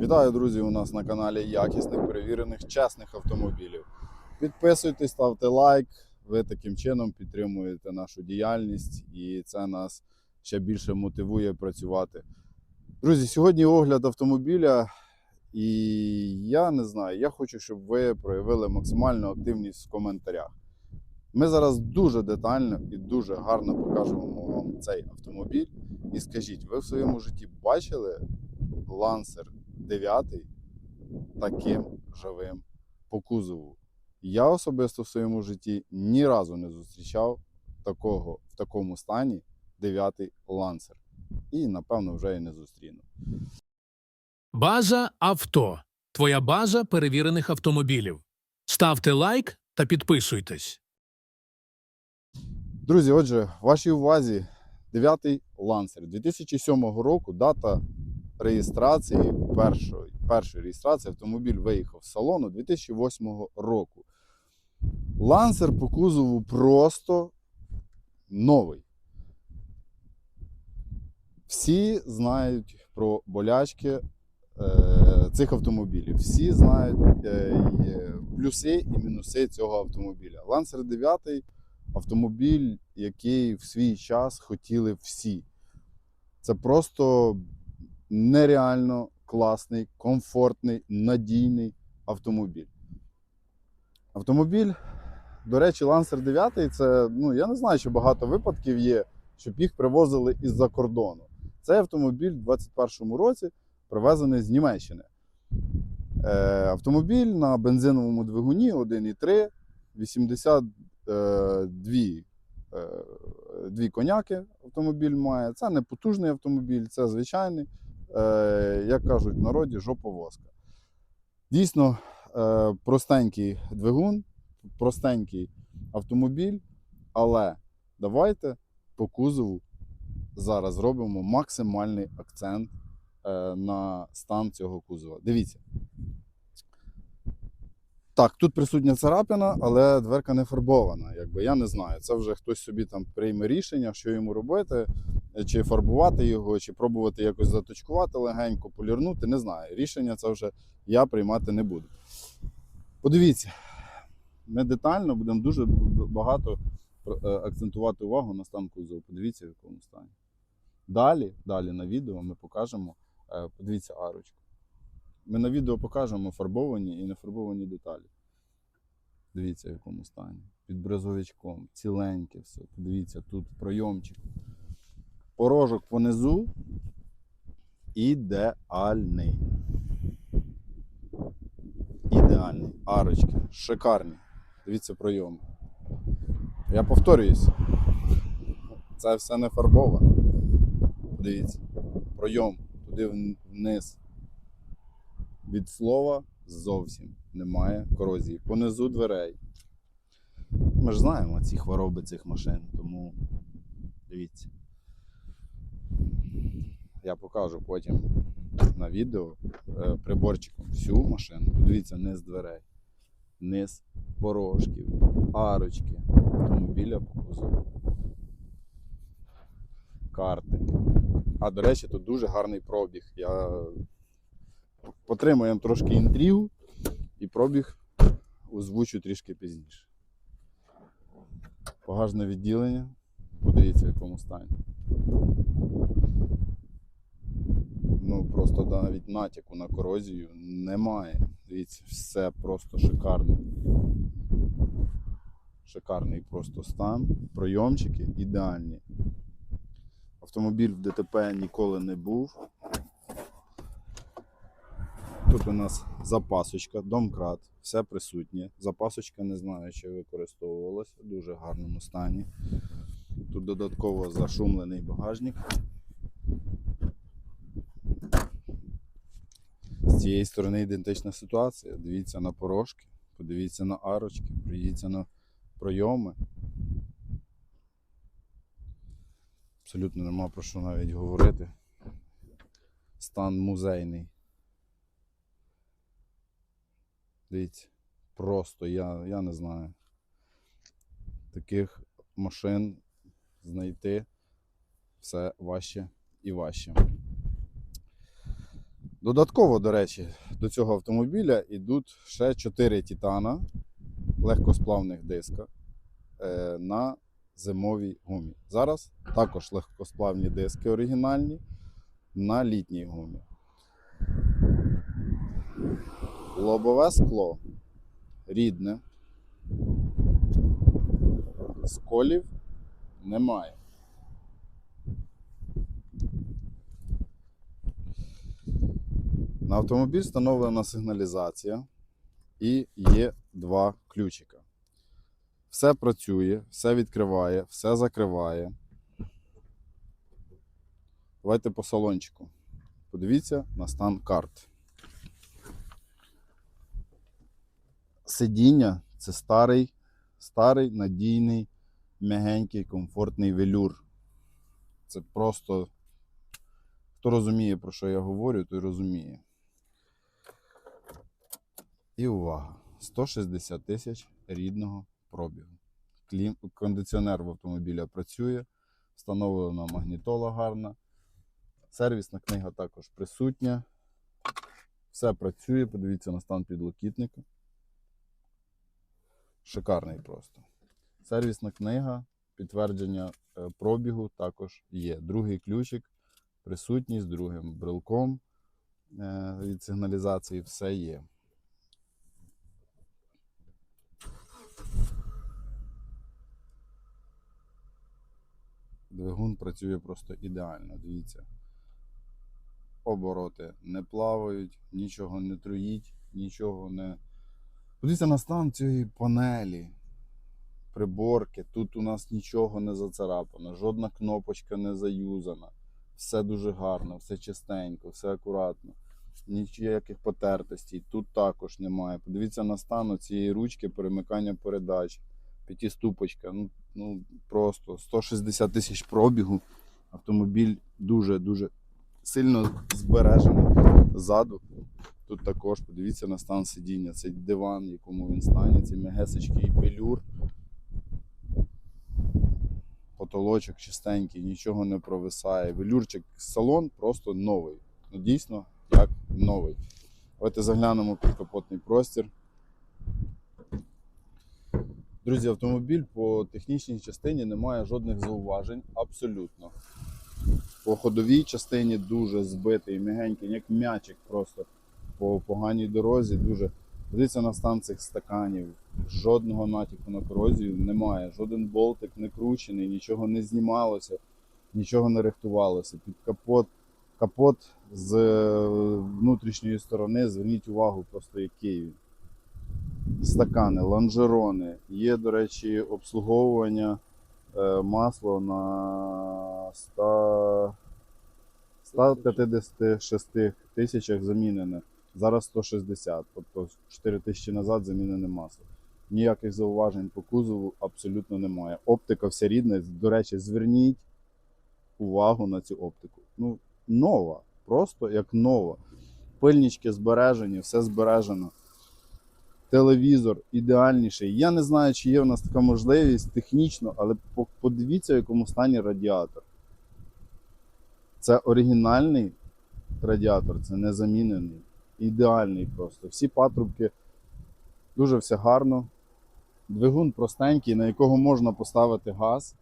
Вітаю, друзі! У нас на каналі якісних, перевірених, чесних автомобілів. Підписуйтесь, ставте лайк. Ви таким чином підтримуєте нашу діяльність, і це нас ще більше мотивує працювати. Друзі, сьогодні огляд автомобіля, і я не знаю, я хочу, щоб ви проявили максимальну активність в коментарях. Ми зараз дуже детально і дуже гарно покажемо вам цей автомобіль. І скажіть, ви в своєму житті бачили Lancer 9 таким живим по кузову? Я особисто в своєму житті ні разу не зустрічав такого в такому стані 9 Lancer. І напевно вже і не зустріну. База авто. Твоя база перевірених автомобілів. Ставте лайк та підписуйтесь. Друзі, отже, вашій увазі 9 Lancer 2007 року, дата реєстрації першої, першої реєстрації автомобіль виїхав з салону 2008 року. Lancer по кузову просто новий. Всі знають про болячки е, цих автомобілів. Всі знають е, плюси і мінуси цього автомобіля. Lancer 9 автомобіль, який в свій час хотіли всі. Це просто нереально класний, комфортний, надійний автомобіль. Автомобіль, до речі, Lancer 9 це, ну, я не знаю, чи багато випадків є, щоб їх привозили із-за кордону. Цей автомобіль в 2021 році привезений з Німеччини. Е, автомобіль на бензиновому двигуні 1,3, 80 е, дві, е, коняки автомобіль має. Це не потужний автомобіль, це звичайний, як кажуть в народі, жоповозка. Дійсно, е, простенький двигун, простенький автомобіль, але давайте по кузову зараз зробимо максимальний акцент е, на стан цього кузова. Дивіться. Так, тут присутня царапина, але дверка не фарбована. Якби я не знаю. Це вже хтось собі там прийме рішення, що йому робити, чи фарбувати його, чи пробувати якось заточкувати легенько, полірнути. Не знаю. Рішення це вже я приймати не буду. Подивіться, ми детально будемо дуже багато е, акцентувати увагу на стан кузову. Подивіться, в якому стані. Далі, далі на відео ми покажемо. е, Подивіться арочку. Ми на відео покажемо фарбовані і нефарбовані деталі. Дивіться, в якому стані. Під брезовичком, ціленьке все. Подивіться, тут пройомчик. Порожок понизу ідеальний. Ідеальний. Арочки. Шикарні. Дивіться пройом. Я повторююсь. Це все не фарбовано. Подивіться. Пройом туди вниз. Від слова зовсім немає корозії. Понизу дверей. Ми ж знаємо ці хвороби цих машин, тому дивіться. Я покажу потім на відео е, приборчиком всю машину. Подивіться низ дверей, низ порожків, арочки автомобіля по кузову. Карти. А до речі, тут дуже гарний пробіг. Я потримуємо трошки інтригу і пробіг озвучу трішки пізніше. Багажне відділення. Подивіться, в якому стані. Ну, просто навіть натяку на корозію немає. Дивіться, все просто шикарно. Шикарний просто стан. Пройомчики ідеальні. Автомобіль в ДТП ніколи не був. Тут у нас запасочка, домкрат, все присутнє. Запасочка не знаю, чи використовувалася в дуже гарному стані. Тут додатково зашумлений багажник. З цієї сторони ідентична ситуація. Дивіться на порожки, подивіться на арочки, подивіться на пройоми. Абсолютно нема про що навіть говорити. Стан музейний. Дивіться, просто я, я не знаю. Таких машин знайти все важче і важче. Додатково, до речі, до цього автомобіля йдуть ще 4 титана легкосплавних диска е, на зимовій гумі. Зараз також легкосплавні диски оригінальні на літній гумі. Лобове скло рідне. Сколів немає. На автомобіль встановлена сигналізація і є два ключика. Все працює, все відкриває, все закриває. Давайте по салончику. Подивіться на стан карт. Сидіння це старий, старий, надійний, м'ягенький, комфортний велюр. Це просто. Хто розуміє, про що я говорю, той розуміє. І увага! 160 тисяч рідного пробігу. Кондиціонер в автомобіля працює, встановлена магнітола гарна. Сервісна книга також присутня. Все працює, подивіться на стан підлокітника. Шикарний просто. Сервісна книга, підтвердження е, пробігу також є. Другий ключик присутній з другим брелком е, від сигналізації, все є. Двигун працює просто ідеально, дивіться. Обороти не плавають, нічого не труїть, нічого не. Подивіться на стан цієї панелі, приборки. Тут у нас нічого не зацарапано, жодна кнопочка не заюзана. Все дуже гарно, все чистенько, все акуратно. Ніяких потертостей. Тут також немає. Подивіться на стан цієї ручки перемикання передач. П'ятиступочка. Ну, ну просто 160 тисяч пробігу. Автомобіль дуже-дуже сильно збережений ззаду. Тут також подивіться на стан сидіння. Цей диван, в якому він стані, цей мегесечкий пелюр. Потолочок чистенький, нічого не провисає. Велюрчик салон просто новий. Ну дійсно, як новий. Давайте заглянемо під капотний простір. Друзі, автомобіль по технічній частині не має жодних зауважень. Абсолютно. По ходовій частині дуже збитий, м'ягенький, як м'ячик просто по поганій дорозі. Дуже дивіться на стан цих стаканів. Жодного натяку на корозію немає. Жоден болтик не кручений, нічого не знімалося, нічого не рихтувалося. Під капот, капот з е, внутрішньої сторони, зверніть увагу, просто який він. Стакани, лонжерони. Є, до речі, обслуговування е, масло на 100, 156 тисячах замінене. Зараз 160, тобто 4 тисячі назад замінене масло. Ніяких зауважень по кузову абсолютно немає. Оптика вся рідна. До речі, зверніть увагу на цю оптику. Ну, нова, просто як нова. Пильнички збережені, все збережено. Телевізор ідеальніший. Я не знаю, чи є в нас така можливість технічно, але подивіться, в якому стані радіатор. Це оригінальний радіатор, це не замінений. Ідеальний просто. Всі патрубки дуже все гарно. Двигун простенький, на якого можна поставити газ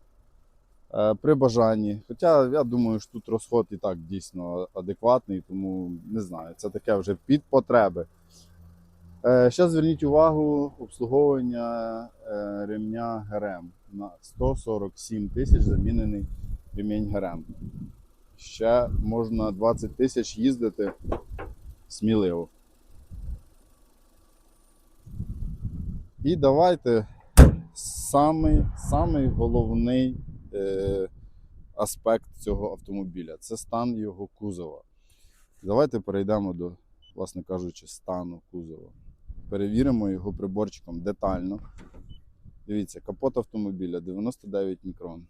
е, при бажанні. Хоча я думаю, що тут розход і так дійсно адекватний, тому не знаю, це таке вже під потреби. Е, Ще зверніть увагу обслуговування е, ремня ГРМ. На 147 тисяч замінений ремінь ГРМ. Ще можна 20 тисяч їздити сміливо. І давайте самий, самий головний е, аспект цього автомобіля це стан його кузова. Давайте перейдемо до, власне кажучи, стану кузова. Перевіримо його приборчиком детально. Дивіться, капот автомобіля 99 мікрон.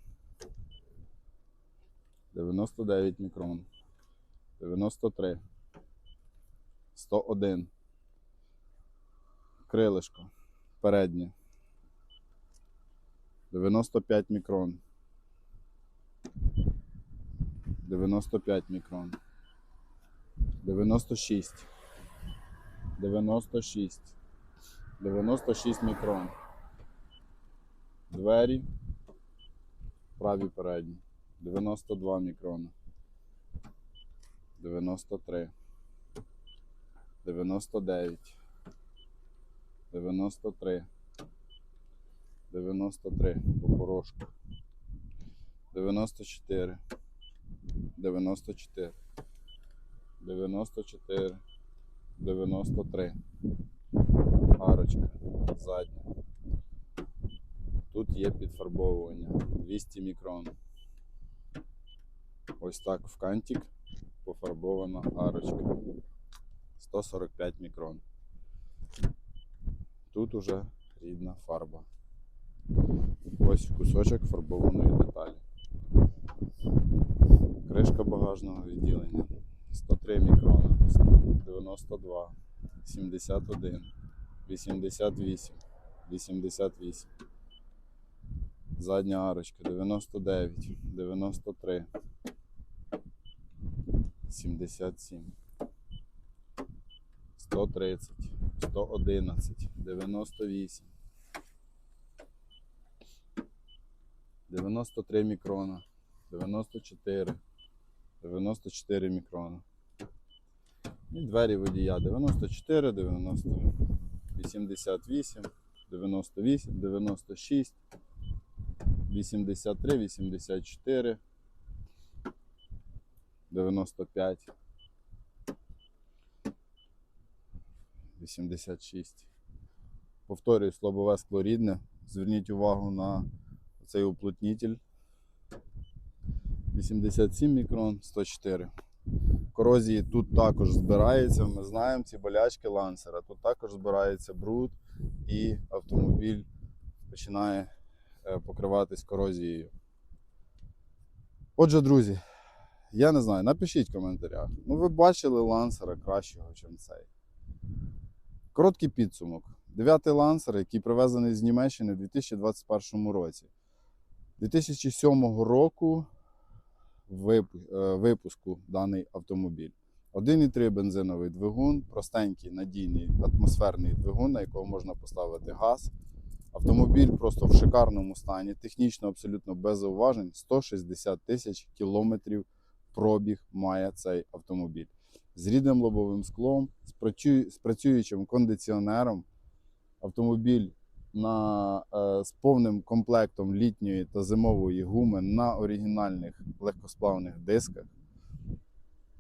99 мікрон. 93. 101. Крилишко. Переднє. 95 мікрон. 95 мікрон. 96. 96. 96 мікрон. Двері. Праві передні. 92 мікрона. 93. 99. 93. 93 по порошку. 94. 94. 94. 93. Арочка. Задня. Тут є підфарбовування. 200 мікрон. Ось так в кантик пофарбована арочка. 145 мікрон. Тут уже рідна фарба. Ось кусочок фарбованої деталі. Кришка багажного відділення. 103 мікрона, 92, 71, 88, 88. Задня арочка 99, 93, 77, 130, 111, 98. 93 мікрона, 94, 94 мікрона. І двері водія 94, 90, 88, 98, 96, 83, 84, 95, 86. Повторюю, слабове скло рідне. Зверніть увагу на цей уплотнитель. 87 мікрон, 104. Корозії тут також збирається. Ми знаємо ці болячки лансера. Тут також збирається бруд і автомобіль починає е, покриватись корозією. Отже, друзі, я не знаю, напишіть в коментарях. Ну, ви бачили лансера кращого, ніж цей. Короткий підсумок. Дев'ятий лансер, який привезений з Німеччини у 2021 році. 2007 року е, випуску даний автомобіль. 1,3 бензиновий двигун, простенький, надійний атмосферний двигун, на якого можна поставити газ. Автомобіль просто в шикарному стані, технічно абсолютно без зауважень. 160 тисяч кілометрів пробіг має цей автомобіль. З рідним лобовим склом, з працюючим кондиціонером. Автомобіль на, е, з повним комплектом літньої та зимової гуми на оригінальних легкосплавних дисках.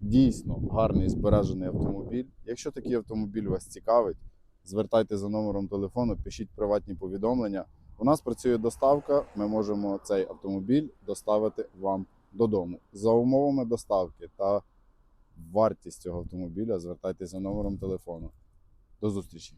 Дійсно гарний збережений автомобіль. Якщо такий автомобіль вас цікавить, звертайте за номером телефону, пишіть приватні повідомлення. У нас працює доставка, ми можемо цей автомобіль доставити вам додому. За умовами доставки та вартість цього автомобіля звертайтеся номером телефону. До зустрічі!